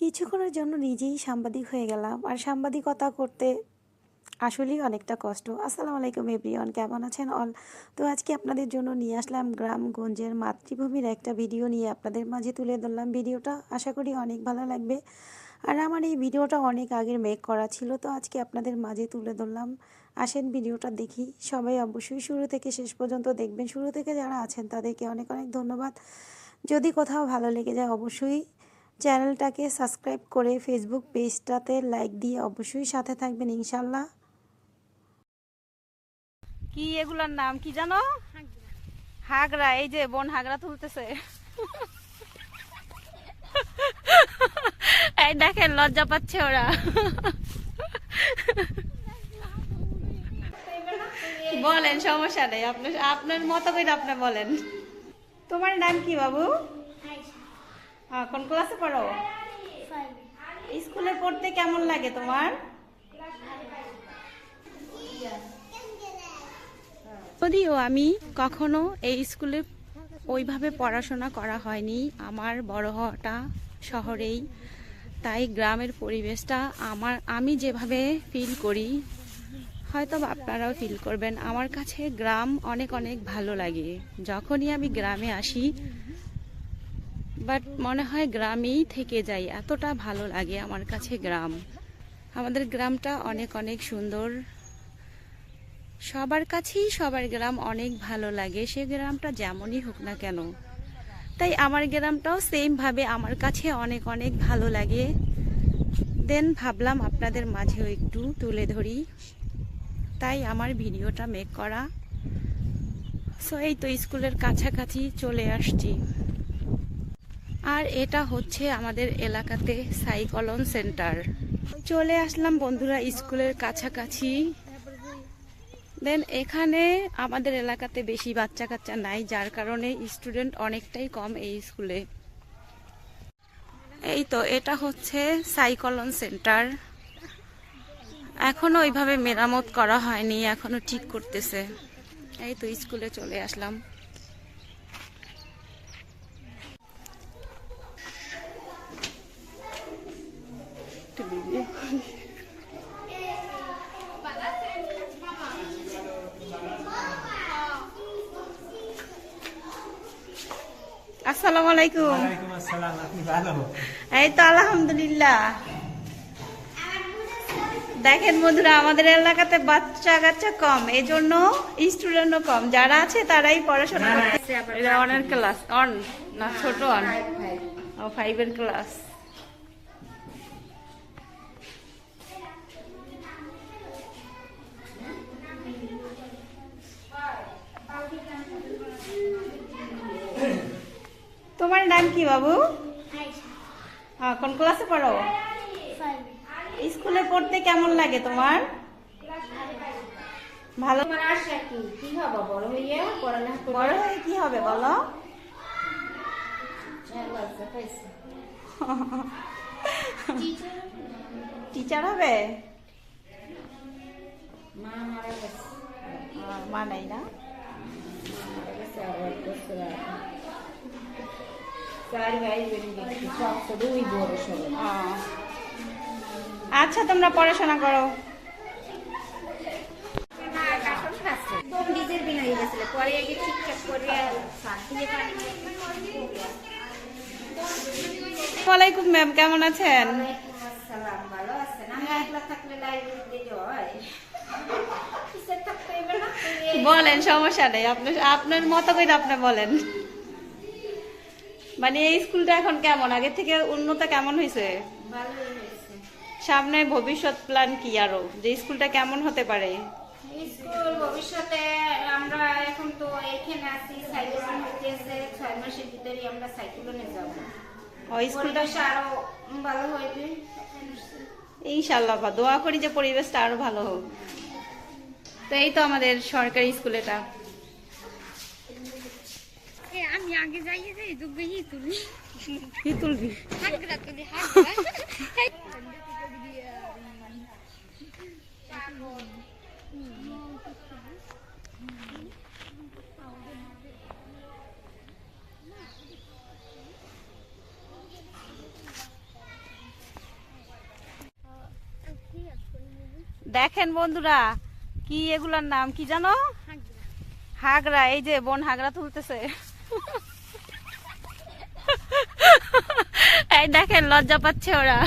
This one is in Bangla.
কিছুক্ষণের জন্য নিজেই সাংবাদিক হয়ে গেলাম। আর সাংবাদিকতা করতে আসলেই অনেকটা কষ্ট। আসসালামু আলাইকুম এভরিওয়ান, কেমন আছেন অল? তো আজকে আপনাদের জন্য নিয়ে আসলাম গ্রামগঞ্জের মাতৃভূমির একটা ভিডিও নিয়ে আপনাদের মাঝে তুলে ধরলাম। ভিডিওটা আশা করি অনেক ভালো লাগবে। আর আমার এই ভিডিওটা অনেক আগের মেক করা ছিল, তো আজকে আপনাদের মাঝে তুলে ধরলাম। আসেন ভিডিওটা দেখি। সবাই অবশ্যই শুরু থেকে শেষ পর্যন্ত দেখবেন। শুরু থেকে যারা আছেন তাদেরকে অনেক অনেক ধন্যবাদ। যদি কোথাও ভালো লেগে যায় অবশ্যই চ্যানেলটাকে সাবস্ক্রাইব করে ফেসবুক পেজটাতে লাইক দিয়ে অবশ্যই সাথে থাকবেন ইনশাল্লাহ কি এগুলার নাম কি জানো? হাগরা এই যে বোন হাগরা তুলতেছে। এই দেখেন লজ্জা পাচ্ছে ওরা। বলেন সমস্যা নেই। আপনার আপনার মতো করে আপনি বলেন। তোমার নাম কি বাবু? কোন ক্লাসে পড়ো? স্কুলে পড়তে কেমন লাগে তোমার? যদিও আমি কখনো এই স্কুলে ওইভাবে পড়াশোনা করা হয়নি, আমার বড় হওয়াটা শহরেই, তাই গ্রামের পরিবেশটা আমার, আমি যেভাবে ফিল করি, হয়তো আপনারাও ফিল করবেন, আমার কাছে গ্রাম অনেক অনেক ভালো লাগে। যখনই আমি গ্রামে আসি বাট মনে হয় গ্রামেই থেকে যাই, এতটা ভালো লাগে আমার কাছে গ্রাম। আমাদের গ্রামটা অনেক অনেক সুন্দর। সবার কাছেই সবার গ্রাম অনেক ভালো লাগে, সে গ্রামটা যেমনই হোক না কেন। তাই আমার গ্রামটাও সেম ভাবে আমার কাছে অনেক অনেক ভালো লাগে। দেন ভাবলাম আপনাদের মাঝেও একটু তুলে ধরি। তাই আমার ভিডিওটা মেক করা। সো এই তো স্কুলের কাছাকাছি চলে আসছি। আর এটা হচ্ছে আমাদের এলাকাতে সাইকলন সেন্টার। চলে আসলাম বন্ধুরা স্কুলের কাছাকাছি। দেন এখানে আমাদের এলাকাতে বেশি বাচ্চা কাচ্চা নাই, যার কারণে স্টুডেন্ট অনেকটাই কম এই স্কুলে। এই তো, এটা হচ্ছে সাইকলন সেন্টার। এখনও ওইভাবে মেরামত করা হয়নি, এখনও ঠিক করতেছে। এই তো, স্কুলে চলে আসলাম। একটু করি। আসসালামু আলাইকুম। এই তো আলহামদুলিল্লাহ। দেখেন বন্ধুরা আমাদের এলাকাতে বাচ্চা কাচ্চা কম এই জন্য স্টুডেন্টও কম। যারা আছে তারাই পড়াশোনা করতেছে। অনের ক্লাস অন না ছোট অন ও ফাইভের ক্লাস তোমার নাম কি বাবু? হ্যাঁ কোন ক্লাসে পড়ো? স্কুলে পড়তে কেমন লাগে তোমার? ভালো। কি? কি হবে? বড় হইয়া? বড় হয়ে কি হবে বলো? টিচার হবে? মা নাই না? আচ্ছা তোমরা পড়াশোনা করো। ওয়ালাইকুম ম্যাম কেমন আছেন? বলেন সমস্যা নেই। আপনার আপনার মতো করে আপনি বলেন। মানে এই স্কুলটা এখন কেমন? আগে থেকে উন্নত কেমন হয়েছে? সামনে ভবিষ্যৎ প্ল্যান কি আরও? যে স্কুলটা কেমন হতে পারে? স্কুল ভবিষ্যতে আমরা এখন তো এখানে আছি সাইকেল হইতেছে ছয় মাসের ভিতরে আমরা সাইকেলনে যাব। ওই স্কুলটা আরও ভালো হইবে ইনশাল্লাহ দোয়া করি যে পরিবেশটা আরও ভালো হোক। তো এই তো আমাদের সরকারি স্কুল এটা। আগে যাইয়ে যাই তুলবি দেখেন বন্ধুরা কি এগুলার নাম কি জানো? হাগরা এই যে বোন হাগরা তুলতেছে। এই দেখেন লজ্জা পাচ্ছে ওরা।